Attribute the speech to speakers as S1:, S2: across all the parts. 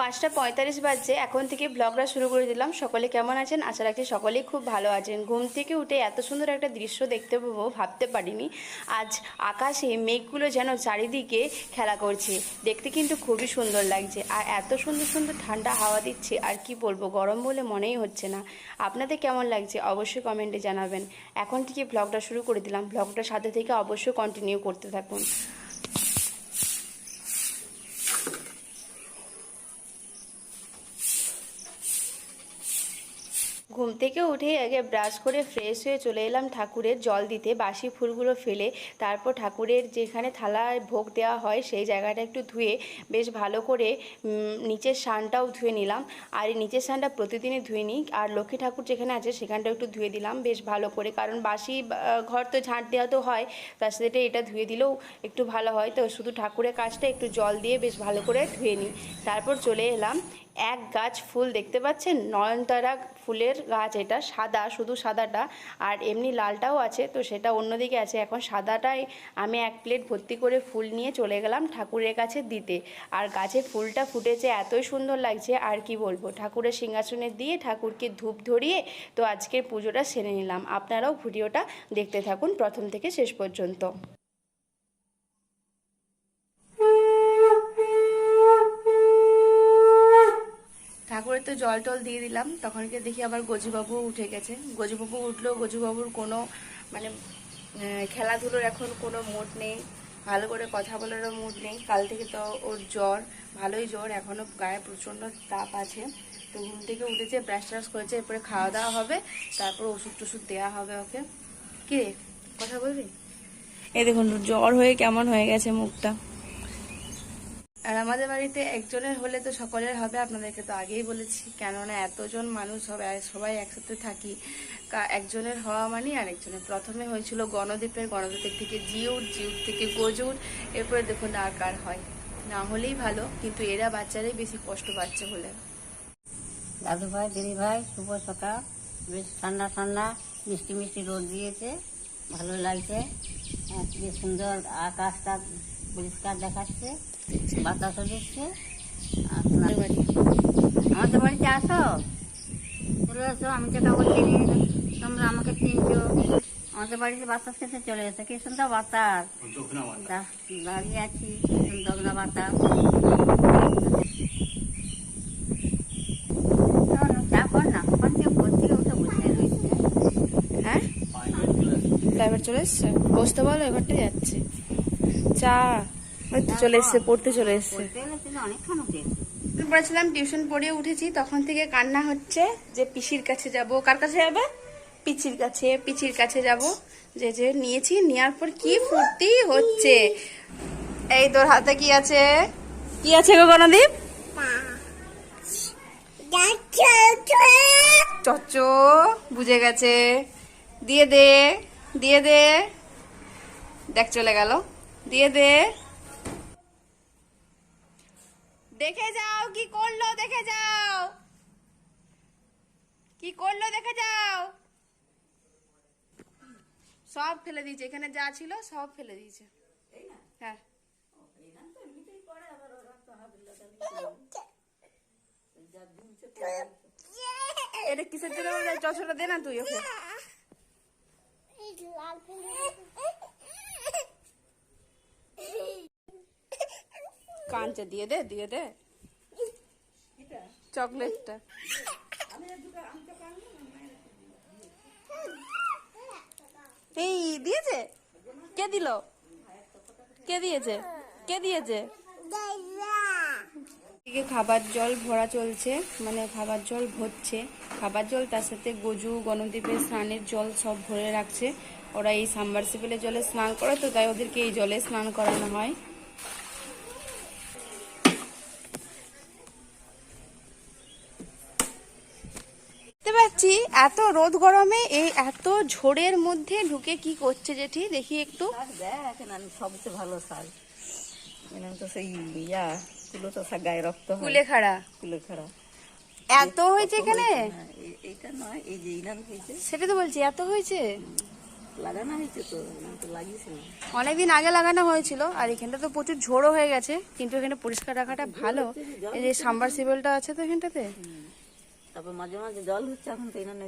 S1: পাঁচটা পঁয়তাল্লিশ বাজছে, এখন থেকে ব্লগটা শুরু করে দিলাম। সকলে কেমন আছেন? আশা রাখছি সকলেই খুব ভালো আছেন। ঘুম থেকে উঠে এত সুন্দর একটা দৃশ্য দেখতে পাবো, ভাবতে পারিনি। আজ আকাশে মেঘগুলো যেন চারিদিকে খেলা করছে। দেখতে কিন্তু খুবই সুন্দর লাগছে। আর এত সুন্দর সুন্দর ঠান্ডা হাওয়া দিচ্ছে, আর কি বলব, গরম বলে মনেই হচ্ছে না। আপনাদের কেমন লাগছে? অবশ্যই কমেন্টে জানাবেন। এখন থেকে ব্লগটা শুরু করে দিলাম। ব্লগটার সাথে থেকে অবশ্যই কন্টিনিউ করতে থাকুন। ঘুম থেকে উঠে আগে ব্রাশ করে ফ্রেশ হয়ে চলে এলাম ঠাকুরের জল দিতে। বাসি ফুলগুলো ফেলে তারপর ঠাকুরের যেখানে থালায় ভোগ দেওয়া হয় সেই জায়গাটা একটু ধুয়ে বেশ ভালো করে নিচের সানটাও ধুয়ে নিলাম। আর এই নিচের সানটা প্রতিদিনই ধুয়ে নিই। আর লক্ষ্মী ঠাকুর যেখানে আছে সেখানটা একটু ধুয়ে দিলাম বেশ ভালো করে। কারণ বাসি ঘর তো ঝাঁট দেওয়া তো হয়, তার সাথে এটা ধুয়ে দিলেও একটু ভালো হয়। তো শুধু ঠাকুরের কাজটা একটু জল দিয়ে বেশ ভালো করে ধুয়ে নিই। তারপর চলে এলাম। এক গাছ ফুল দেখতে পাচ্ছেন? নয়নতারা ফুলের গাছ এটা, সাদা, শুধু সাদাটা। আর এমনি লালটাও আছে, তো সেটা অন্যদিকে আছে। এখন সাদাটাই আমি এক প্লেট ভর্তি করে ফুল নিয়ে চলে গেলাম ঠাকুরের কাছে দিতে। আর গাছে ফুলটা ফুটেছে, এতই সুন্দর লাগছে, আর কি বলব? ঠাকুরের সিংহাসনে দিয়ে ঠাকুরকে ধূপ ধরিয়ে তো আজকের পুজোটা সেরে নিলাম। আপনারাও ভিডিওটা দেখতে থাকুন প্রথম থেকে শেষ পর্যন্ত। ঠাকুরের তো জল টল দিয়ে দিলাম তখনকে দেখি আবার গজুবাবু উঠে গেছে। গজুবাবু উঠল গজুবাবুর কোনো মানে খেলাধুলোর এখন কোনো মুড নেই, ভালো করে কথা বলারও মুড নেই। কাল থেকে তো ওর জ্বর, ভালোই জ্বর এখনও গায়ে প্রচণ্ড তাপ আছে। তো ঘুম থেকে উঠেছে ব্রাশ ট্রাশ করেছে, এরপরে খাওয়া দাওয়া হবে, তারপর ওষুধ টষুধ দেওয়া হবে ওকে। কে কথা বলবি? এই দেখুন, জ্বর হয়ে কেমন হয়ে গেছে মুখটা। আর আমাদের বাড়িতে একজনের হলে তো সকলের হবে আপনাদেরকে তো আগেই বলেছি। কেননা এতজন মানুষ হবে সবাই একসাথে থাকি। একজনের হওয়া মানে আর একজনের প্রথমে হয়েছিল গণদ্বীপের গণদ্বীপের থেকে জিউট জিউট থেকে গজুর। এরপরে দেখুন আর কার হয়। না হলেই ভালো কিন্তু এরা বাচ্চারাই বেশি কষ্ট পাচ্ছে বলে।
S2: দাদু ভাই দিদি ভাই শুভ সকাল। বেশ ঠান্ডা ঠান্ডা মিষ্টি মিষ্টি রোদ দিয়েছে। ভালো লাগছে। হ্যাঁ, বেশ সুন্দর আকাশটা। পরিষ্কার দেখাচ্ছে বাতাসও দিচ্ছে আপনার
S1: বাড়ি।
S2: আমাদের বাড়িতে আসো? চলে এসো আমি তো কাউকে চিনি তোমরা আমাকে চিনছো। আমাদের বাড়িতে বাতাস খেতে চলে এসো। কি সুন্দর বাতাস। দাঁড়িয়ে আছি সুন্দর না। বাতাস
S1: হ্যাঁ? ড্রাইভার চলে এসছে। বসতে বলো এবারটা যাচ্ছে। চা। চলে এসছে, পড়তে চলে এসছে। বলেছিলাম টিউশন পড়িয়ে উঠেছি, তখন থেকে কান্না হচ্ছে যে পিসির কাছে যাব। কার কাছে যাবে? পিচির কাছে পিচির কাছে যাব। যে যে নিয়েছি, নেওয়ার পর কি ফুর্তি হচ্ছে। এই তোর হাতে কি আছে? কি আছে গো গণদীপ? চচ্চ, বুঝে গেছে। দিয়ে দে দিয়ে দে। দেখ, চলে গেল। দিয়ে দে। দেখে যাও কি করল, দেখে যাও। কি করল, দেখে যাও। সব ফেলে দিয়েছে, এখানে যা ছিল সব ফেলে দিয়েছে। হ্যাঁ। এটা কিসের জন্য? বলে চশমাটা দে না তুই ওকে কাঞ্চে দিয়ে দে দিয়ে দে। চকলেটটা। এই দিয়েছে? কে দিল? কে দিয়েছে? কে দিয়েছে? এদিকে খাবার জল ভরা চলছে মানে খাবার জল ভরছে। খাবার জল তার সাথে গজু গণদ্বীপের স্নানের জল সব ভরে রাখছে। ওরা এই সাবমার্সিবলের জলে স্নান করে তো তাই ওদেরকে এই জলে স্নান করানো হয়। দেখতে পাচ্ছি এত রোদ গরমে এই এত ঝোড়ের মধ্যে ঢুকে কি করছে জেঠি? দেখি একটু।
S2: দেখ সবচেয়ে ভালো এনাম তো সেই ইয়া। শাক গায়ে রক্ত
S1: এত হয়েছে এখানে?
S2: হ্যাঁ, নয় এই যে হয়েছে।
S1: সেটা তো বলছি এত হয়েছে?
S2: লাগানো হয়েছে তো
S1: অনেকদিন আগে লাগানো হয়েছিল আর এখানটা তো প্রচুর ঝোড়ো হয়ে গেছে কিন্তু এখানে পরিষ্কার রাখাটা ভালো। এই যে সাম্বারসিবলটা আছে তো এখানটাতে?
S2: তারপর মাঝে মাঝে জল হচ্ছে এখন তো এখানে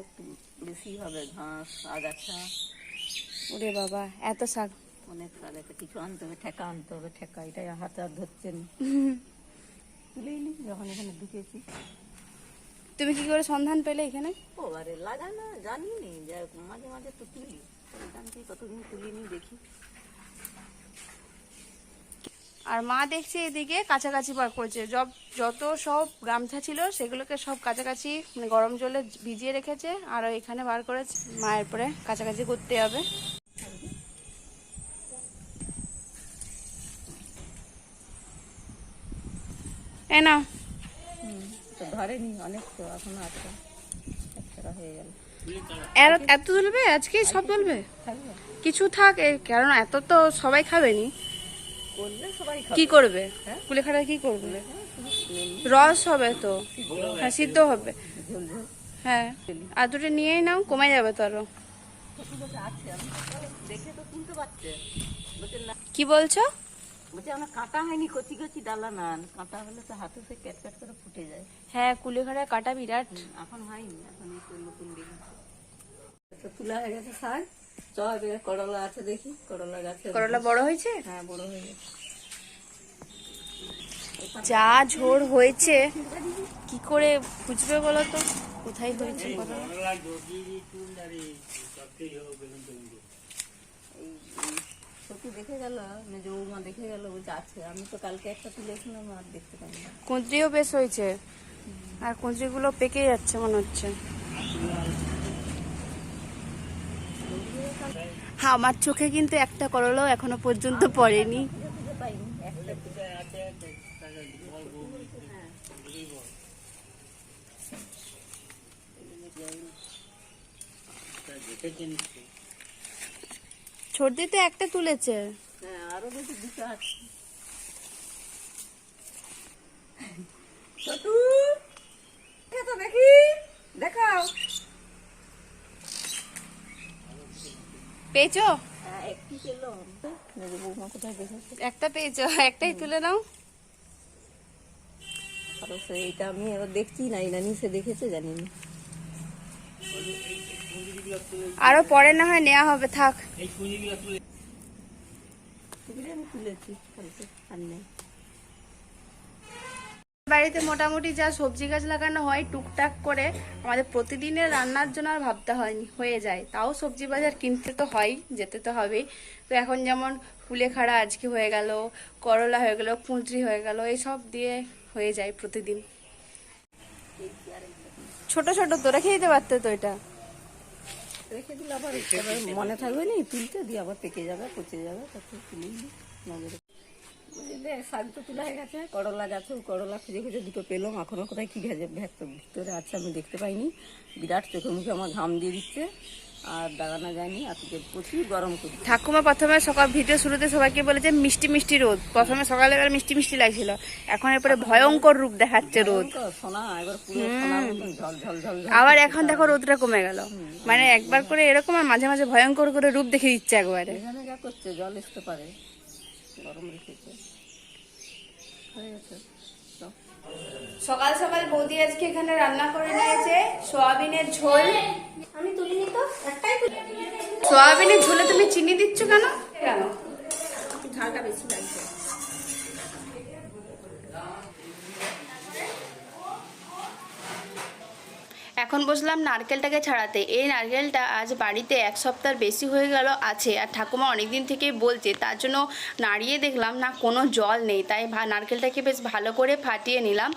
S2: বেশি হবে ঘাস আগাছা
S1: ওরে বাবা এত শাক।
S2: অনেক সারে কিছু আনতে হবে ঠেকা আনতে হবে ঠেকা এটাই হাতে আর ধরছেন তুলেই নি যখন এখানে ঢুকেছি।
S1: তুমি কি করে সন্ধান পেলে এখানে?
S2: ও আরে লাগানো জানি নি যে মাঝে মাঝে তো তুলি। এখান থেকে কতদিন তুলিনি দেখি।
S1: আর মা দেখছি এদিকে কাছাকাছি বার করছে। যত যত সব গামছা ছিল সেগুলোকে সব কাছাকাছি মানে গরম জলে ভিজিয়ে রেখেছে। আর এখানে বার করেছে। মায়ের পরে কাছাকাছি করতে হবে। এ না
S2: তো ধরেনি অনেক তো এখনও আছে। হয়ে গেল।
S1: এত তুলবে আজকে সব তুলবে কিছু থাক কারণ এত তো সবাই খাবেনি।
S2: করলে সবাই
S1: কি করবে?
S2: হ্যাঁ?
S1: কুলেখাড়া কি করবে? রস হবে তো। হ্যাঁ সিদ্ধ হবে। হ্যাঁ আর দুটো নিয়েই নাও কমে যাবে তো
S2: আরও। না।
S1: কি বলছো?
S2: বলছে আমার কাটা হয়নি কচি কচি ডালা না। কাটা হলে তো হাতে সে ক্যাট ক্যাট করে ফুটে যায়।
S1: হ্যাঁ কুলেখাড়ার কাটা বিরাট।
S2: এখন হয়নি এখন এই নতুন দিন। তো তোলা হয়ে গেছে শাক চ এবার করলা আছে দেখি করলা গাছে
S1: করলা বড় হয়েছে?
S2: হ্যাঁ বড় হয়ে গেছে।
S1: যা ঝোড় হয়েছে কি করে খুঁজবে বলো তো? কোথায় হয়েছে
S2: দেখে গেল দেখে গেল বলছে আছে আমি তো কালকে একটা তুলেছিলাম আর দেখতে পাইনি।
S1: কুঁদরিও বেশ হয়েছে। আর কুঁদরিগুলো পেকে যাচ্ছে মনে হচ্ছে। হ্যাঁ আমার চোখে কিন্তু একটা করলাও এখনও পর্যন্ত পড়েনি।
S2: খুঁজে পাইনি একটা
S1: সর্দি তো একটা তুলেছে।
S2: হ্যাঁ আরও বেশি দুটো আছে ছোটু তো দেখি দেখাও।
S1: পেয়েছ?
S2: হ্যাঁ একটি
S1: পেয়েছ একটাই তুলে নাও।
S2: এটা আমি এবার দেখছি না এটা নিচে দেখেছে জানি না
S1: আরও পরে না হয় নেওয়া হবে থাক। বাড়িতে মোটামুটি যা সবজি গাছ লাগানো হয়, টুকটাক করে আমাদের প্রতিদিনের রান্নার জন্য আর ভাবতে হয়নি, হয়ে যায়। তাও সবজি বাজার কিনতে তো হয়, যেতে তো হবেই। তো এখন যেমন কুলেখাড়া আজকে হয়ে গেল, করলা হয়ে গেল, কুঁদরি হয়ে গেল এইসব দিয়ে হয়ে যায় প্রতিদিন। ছোট ছোট তো রেখে দিতে পারতে তো এটা?
S2: রেখে দিলে আবার মনে থাকবে না তুলতে দিয়ে আবার পেকে যাবে, পচে যাবে, তারপর তুলে দিই নজরে। বুঝলে শাক তো তোলা হয়ে গেছে, করলা গাছে করলা খুঁজে খুঁজে দুটো পেলাম, এখনও কোথায় কি ভেজে ভিতরে আছে, আমি দেখতে পাইনি। বিরাট চোখে মুখে আমার ঘাম দিয়ে দিচ্ছে। আর দাঁড়ানো যায়নি আজকে প্রচুর গরম
S1: ঠাকুমা প্রথমে সকাল ভিডিও শুরুতে সবাইকে বলেছে মিষ্টি মিষ্টি রোদ। প্রথমে সকালে সকালবেলা মিষ্টি মিষ্টি লাগছিল। এখন এরপরে ভয়ঙ্কর রূপ দেখাচ্ছে রোদ। আবার এখন দেখো রোদটা কমে গেল। মানে একবার করে এরকম আর মাঝে মাঝে ভয়ঙ্কর করে রূপ দেখে দিচ্ছে একবারে।
S2: জল আসতে পারে। গরম রেখেছে। হয়ে গেছে।
S1: সকাল সকাল বৌদি আজকে এখানে রান্না করে নিয়েছে সোয়াবিনের ঝোল।
S3: আমি তুলিনি তো একটাই
S1: সোয়াবিনের ঝোলে তুমি চিনি দিচ্ছ কেন? কেন?
S3: ঝালটা বেশি লাগছে।
S1: এখন বসলাম নারকেলটাকে ছাড়াতে। এই নারকেলটা আজ বাড়িতে এক সপ্তাহ বেশি হয়ে গেল আছে আর ঠাকুমা অনেকদিন থেকেই বলছে, তার জন্য নাড়িয়ে দেখলাম না কোনো জল নেই, তাই নারকেলটাকে বেশ ভালো করে ফাটিয়ে নিলাম।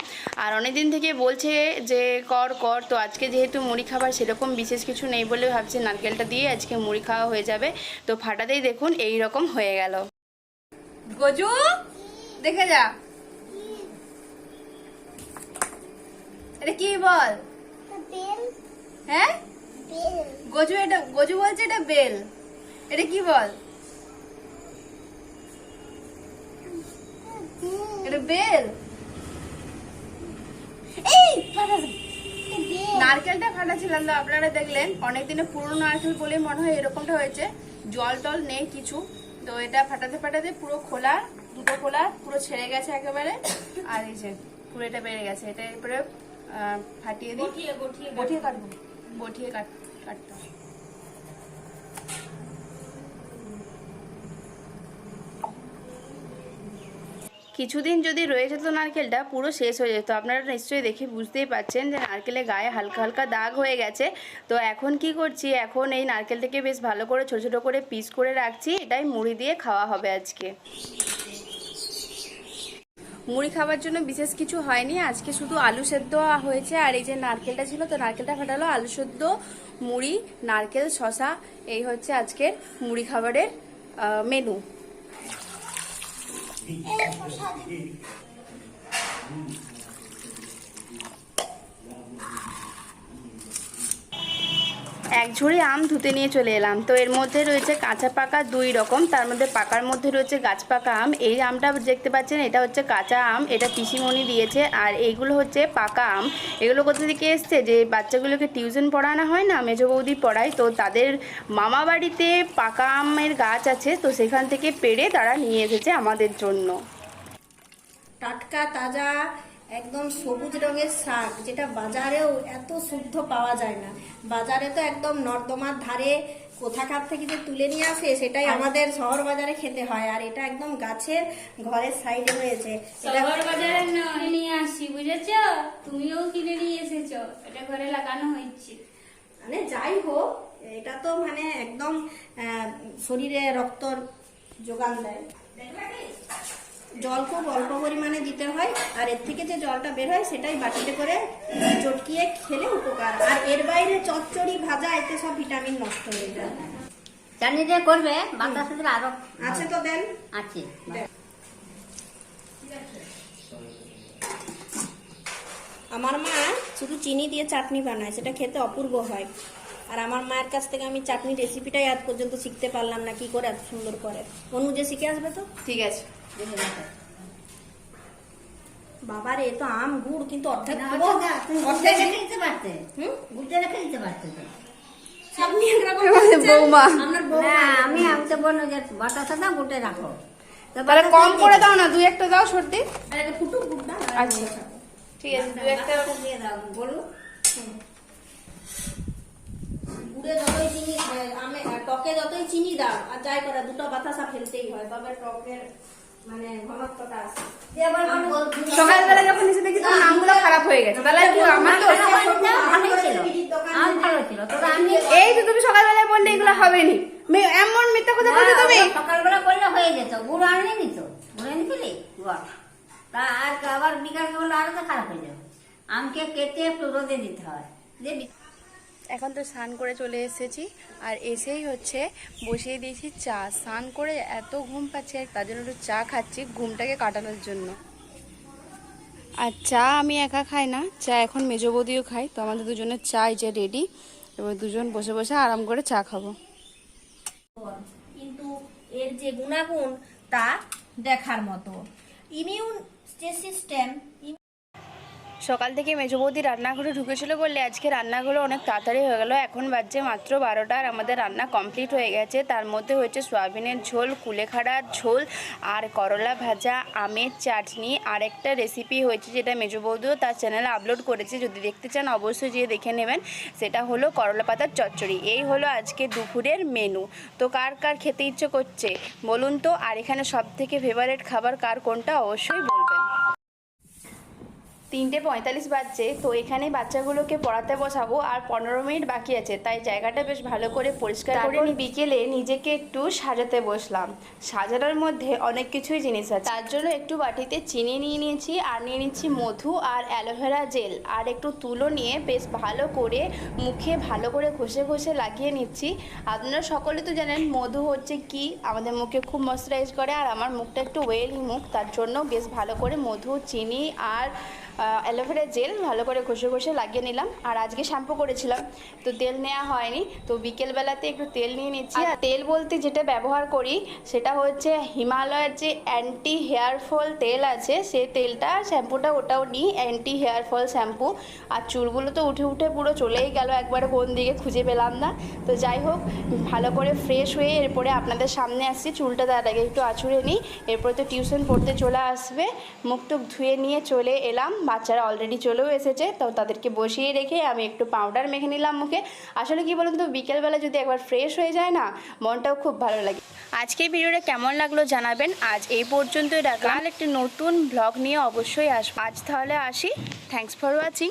S1: আর অনেকদিন থেকে বলছে যে, কর কর, তো আজকে যেহেতু মুড়ি খাবার সেরকম বিশেষ কিছু নেই বলে ভাবছি নারকেলটা দিয়ে আজকে মুড়ি খাওয়া হয়ে যাবে। তো ফাটাতেই দেখুন এই রকম হয়ে গেল। গজু, দেখে যা। এটা কি বল? হ্যাঁ? গজু এটা গজু বলছে এটা বেল। এটা কি বল? এটা বেল। এই নারকেলটা ফাটাচ্ছিলাম তো আপনারা দেখলেন। অনেক দিনে পুরনো নারকেল বলে মনে হয় এরকমটা হয়েছে। জল টল নেই কিছু। তো এটা ফাটাতে ফাটাতে পুরো খোলা দুটো খোলা পুরো ছেড়ে গেছে একেবারে। আর এই যে পুরো এটা বেড়ে গেছে। এটা এরপরে ফাটিয়ে দিই।
S3: গঠিয়ে
S1: কাটবো। বটিয়ে কাট। কিছুদিন যদি রয়ে যেত নারকেলটা, পুরো শেষ হয়ে যেত। আপনারা নিশ্চয়ই দেখে বুঝতেই পাচ্ছেন যে নারকেলের গায়ে হালকা হালকা দাগ হয়ে গেছে। তো এখন কি করছি? এখন এই নারকেলটাকে বেশ ভালো করে ছোট ছোট করে পিস করে রাখছি। এটাই মুড়ি দিয়ে খাওয়া হবে আজকে। মুড়ি খাওয়ার জন্য বিশেষ কিছু হয়নি। আজকে শুধু আলু সেদ্ধ হয়েছে, আর এই যে নারকেলটা ছিল তো নারকেলটা ফাটালো। আলু সেদ্ধ, মুড়ি, নারকেল শশা এই হচ্ছে আজকের মুড়ি খাবারের মেনু এক ঝুড়ি আম ধুতে নিয়ে চলে এলাম। তো এর মধ্যে রয়েছে কাঁচা পাকা দুই রকম, তার মধ্যে পাকার মধ্যে রয়েছে গাছ পাকা আম। এই আমটা দেখতে পাচ্ছেন, এটা হচ্ছে কাঁচা আম, এটা পিসিমণি দিয়েছে, আর এইগুলো হচ্ছে পাকা আম। এগুলো কোথা থেকে এসছে? যে বাচ্চাগুলোকে টিউশন পড়ানো হয় না মেজো বৌদি পড়ায়, তো তাদের মামা বাড়িতে পাকা আমের গাছ আছে, তো সেখান থেকে পেড়ে তারা নিয়ে এসেছে আমাদের জন্য।
S3: টাটকা, তাজা একদম সবুজ রঙের শাক যেটা বাজারেও এত শুদ্ধ পাওয়া যায় না। বাজারে তো একদম নর্দমার ধারে কোথাকার থেকে যে তুলে নিয়ে আসে সেটাই আমাদের শহর বাজারে খেতে হয়। আর এটা একদম গাছের ঘরের সাইডে হয়েছে
S4: শহর বাজারে নিয়ে আসি বুঝেছ? তুমিও কিনে নিয়ে এসেছ। এটা ঘরে লাগানো হয়েছে।
S3: মানে যাই হোক এটা তো মানে একদম শরীরে রক্তর যোগান দেয়। জল খুব অল্প পরিমাণে দিতে হয় আর এর থেকে যে জলটা বের হয় সেটাই বাটিতে করে চটকিয়ে খেলে উপকার। আর এর বাইরে চচ্চড়ি ভাজা এতে সব ভিটামিন নষ্ট হয়ে যায়।
S2: চাটনি দিয়ে করবে বাতাসে দিলে আরও
S3: আছে তো দেন।
S2: আছে।
S3: আমার মা শুধু চিনি দিয়ে চাটনি বানায় সেটা খেতে অপূর্ব হয়। আর আমার মায়ের কাছ থেকে আমি চাটনি রেসিপিটাই আজ পর্যন্ত শিখতে পারলাম না কি করে এত সুন্দর করে। অনু যে শিখে আসবে তো?
S1: ঠিক আছে।
S3: বাবার এ তো আম গুড় কিন্তু অর্ধেক
S2: রেখে দিতে পারতে।
S3: হুম?
S2: রেখে দিতে পারতে
S1: বৌমা।
S2: আমি আমি তো যে রাখো।
S1: তাহলে কম করে
S2: দাও।
S1: না দুই একটা দাও সর্দি। আচ্ছা। ঠিক আছে দু একটা।
S2: দিয়ে দাও বলো।
S3: গুড়ে যতই চিনি আমি টকে যতই চিনি দাও আর যাই করে দুটো বাতাসা ফেলতেই হয় তবে টকের মানে ঘনত্বটা আছে।
S2: বলো,
S1: সকালবেলা যখন এসে দেখি তোমার নামগুলো খারাপ হয়ে গেছে তাহলে একটু আমার তো
S2: ভালোই ছিল। আম ভালো ছিল। তোরা আমি
S1: এই তো তুমি সকালবেলায় বললে এগুলো হবে নি এমন মিথ্যা কথা বলছো তুমি?
S2: সকালবেলা করলে হয়ে যেত। গুড় আনলে গুড় এনেছিলি গুড়। তা আর আবার বিকাল করলে আরও তো খারাপ হয়ে যাবে। আমকে কেটে একটু রোদে দিতে হয়। বি-
S1: এখন তো স্নান করে চলে এসেছি আর এসেই হচ্ছে বসিয়ে দিয়েছি চা। স্নান করে এত ঘুম পাচ্ছে তার জন্য একটু চা খাচ্ছি ঘুমটাকে কাটানোর জন্য। আর চা আমি একা খাই না, চা এখন মেজো বৌদিও খাই তো আমাদের দুজনের চা এই যে রেডি এবার দুজন বসে বসে আরাম করে চা খাব।
S3: কিন্তু এর যে গুণাগুণ তা দেখার মতো। ইমিউন সিস্টেম
S1: সকাল থেকে মেজো বৌদি রান্নাঘরে ঢুকেছিল বললে আজকে রান্নাগুলো অনেক তাড়াতাড়ি হয়ে গেল। এখন বাজছে মাত্র বারোটা আর আমাদের রান্না কমপ্লিট হয়ে গেছে। তার মধ্যে হয়েছে সয়াবিনের ঝোল, কুলেখাড়ার ঝোল আর করলা ভাজা, আমের চাটনি। আর একটা রেসিপি হয়েছে যেটা মেজো বৌদিও তার চ্যানেলে আপলোড করেছে। যদি দেখতে চান অবশ্যই গিয়ে দেখে নেবেন। সেটা হলো করলা পাতার চচ্চড়ি। এই হলো আজকে দুপুরের মেনু তো কার কার খেতে ইচ্ছে করছে বলুন তো? আর এখানে সব থেকে ফেভারেট খাবার কার কোনটা? অবশ্যই বলবেন তিনটে পঁয়তাল্লিশ বাজছে তো এখানে বাচ্চাগুলোকে পড়াতে বসাবো আর পনেরো মিনিট বাকি আছে তাই জায়গাটা বেশ ভালো করে পরিষ্কার করে বিকেলে নিজেকে একটু সাজাতে বসলাম। সাজানোর মধ্যে অনেক কিছুই জিনিস আছে। তার জন্য একটু বাটিতে চিনি নিয়ে নিয়েছি আর নিয়ে নিচ্ছি মধু আর অ্যালোভেরা জেল আর একটু তুলো নিয়ে বেশ ভালো করে মুখে ভালো করে ঘষে ঘষে লাগিয়ে নিচ্ছি। আপনারা সকলে তো জানেন মধু হচ্ছে কি? আমাদের মুখে খুব ময়শ্চারাইজ করে আর আমার মুখটা একটু ওয়েলি মুখ তার জন্য বেশ ভালো করে মধু চিনি আর অ্যালোভেরা জেল, ভালো করে ঘষে ঘষে লাগিয়ে নিলাম। আর আজকে শ্যাম্পু করেছিলাম, তো তেল নেওয়া হয়নি। তো বিকেলবেলাতে একটু তেল নিয়ে নিচ্ছি। আর তেল বলতে যেটা ব্যবহার করি, সেটা হচ্ছে হিমালয়ের যে অ্যান্টি হেয়ার ফল তেল আছে, সে তেলটা, শ্যাম্পুটা ওটাও নিই অ্যান্টি হেয়ার ফল শ্যাম্পু। আর চুলগুলো তো উঠে উঠে পুরো চলেই গেল, একবারে কোন দিকে খুঁজে পেলাম না। তো যাই হোক, ভালো করে ফ্রেশ হয়ে এরপরে আপনাদের সামনে আসছি, চুলটা তার আগে একটু আছুড়ে নিই। এরপরে তো টিউশন পড়তে চলে আসবে, মুখ টুক ধুয়ে নিয়ে চলে এলাম। বাচ্চারা অলরেডি চলেও এসেছে তো তাদেরকে বসিয়ে রেখে আমি একটু পাউডার মেখে নিলাম মুখে। আসলে কি বলুন তো বিকেলবেলা যদি একবার ফ্রেশ হয়ে যায় না মনটাও খুব ভালো লাগে। আজকের ভিডিওটা কেমন লাগল জানাবেন। আজ এই পর্যন্তই রাখলাম। একটি নতুন ব্লগ নিয়ে অবশ্যই আসব। আজ তাহলে আসি। Thanks for watching